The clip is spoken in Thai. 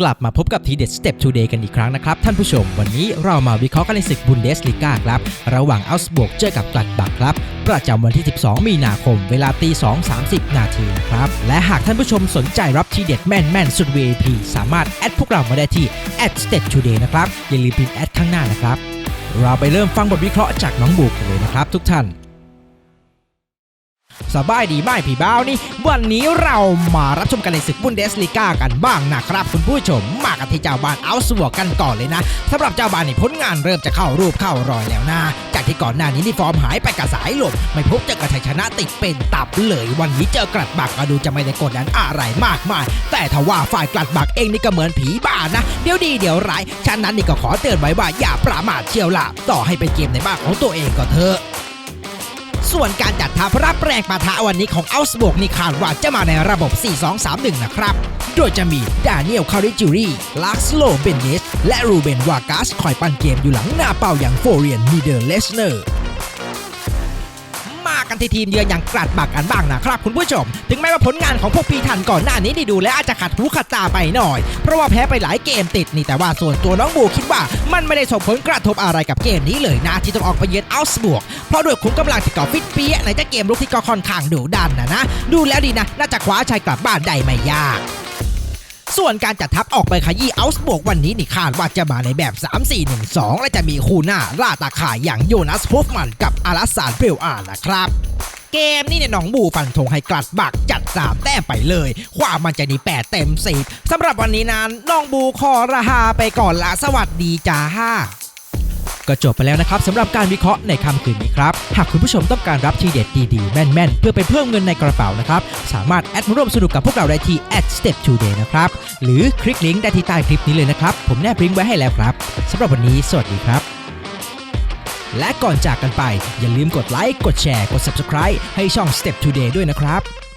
กลับมาพบกับทีเด็ด Step Today กันอีกครั้งนะครับ ท่านผู้ชม วันนี้เรามาวิเคราะห์กันในศึกบุนเดสลีกาครับ ระหว่างอัลส์บวกเจอกับกลัดบักครับ ประจำวันที่ 12 มีนาคม เวลาตี 2 30 นาทีนะครับ และหากท่านผู้ชมสนใจรับทีเด็ดแม่นๆสุด VIP สามารถแอดพวกเรามาได้ที่ @step today นะครับอย่าลืมพิมพ์แอดข้างหน้านะครับเราไปเริ่มฟังบทวิเคราะห์จากน้องบุกเลยนะครับทุกท่าน สบายดีไหมพี่บ้าวนี่ วันนี้เรามารับชมกันในศึกบุนเดสลีกากันบ้างนะครับ คุณผู้ชมมากันที่เจ้าบ้านเอาสวกกันก่อนเลยนะสำหรับเจ้าบ้านนี่ผลงานเริ่มจะเข้ารูปเข้ารอยแล้วนะจากที่ก่อนหน้านี้นี่ฟอร์มหายไปกับสายลมไม่พบเจอกับชัยชนะติดเป็นตับเลย วันนี้เจอกลัดบักก็ดูจะไม่ได้กดดันอะไรมากมาย แต่ถ้าว่าฝ่ายกลัดบักเองนี่ก็เหมือนผีบ้านะเดี๋ยวดีเดี๋ยวร้ายฉะนั้นนี่ก็ขอเตือนไว้ว่าอย่าประมาทเชียวล่ะต่อให้เป็นเกมในบ้านของตัวเองก็เถอะ ส่วนการจัดทัพรับแรงปะทะวันนี้ของอัลสบวกนี่คาดว่าจะมาในระบบ 4-2-3-1 นะครับ โดยจะมีดานียลคาริจูรีลักสโลเบนเนสและรูเบนวากัสคอยปั้นเกมอยู่หลังหน้าเป้าอย่างโฟเรียนมีเดอร์เลสเนอร์ กันที่ทีมเยือนอย่างกลัดบักกันบ้างนะครับคุณผู้ชม ถึงแม้ว่าผลงานของพวกปีทันก่อนหน้านี้นี่ดูแล้วอาจจะขัดหูขัดตาไปหน่อย เพราะว่าแพ้ไปหลายเกมติดนี่แต่ว่าส่วนตัวน้องบูคิดว่ามันไม่ได้ส่งผลกระทบอะไรกับเกมนี้เลยนะ ที่ต้องออกไปเยือนอัลส์บวกเพราะด้วยขุมกำลังที่ก่อฟิตเปี้ยในจะเกมลุกที่ก็ค่อนข้างดุดันนะนะดูแล้วดีนะน่าจะคว้าชัยกลับบ้านได้ไม่ยาก ส่วนการจัดทัพออกไปขยี้เอลส์บวกวันนี้นี่คาดว่าจะมาในแบบ 3-4-1-2 และจะมีคู่หน้าล่าตาข่ายอย่างโยนัสโฮฟมันกับอารัสซานเบลอาร์นะครับเกมนี้เนี่ยน้องบูฟันธงให้กลัดบักจัด3แต้มไปเลย ความมันจะนี่8เต็ม10สำหรับวันนี้นั้นน้องบูขอระหาไปก่อนละสวัสดีจ้า ก็จบไปแล้วนะครับสำหรับการวิเคราะห์ในค่ำคืนนี้ครับ หากคุณผู้ชมต้องการรับทีเด็ดดีๆ แม่นๆ เพื่อไปเพิ่มเงินในกระเป๋านะครับ สามารถแอดมาร่วมสนุกกับพวกเราได้ที่ @step today นะครับ หรือคลิกลิงก์ได้ที่ใต้คลิปนี้เลยนะครับ ผมแนบลิงก์ไว้ให้แล้วครับสำหรับวันนี้สวัสดีครับและก่อนจากกันไป อย่าลืมกดไลค์ กดแชร์ กด subscribe ให้ช่อง Step Today ด้วยนะครับ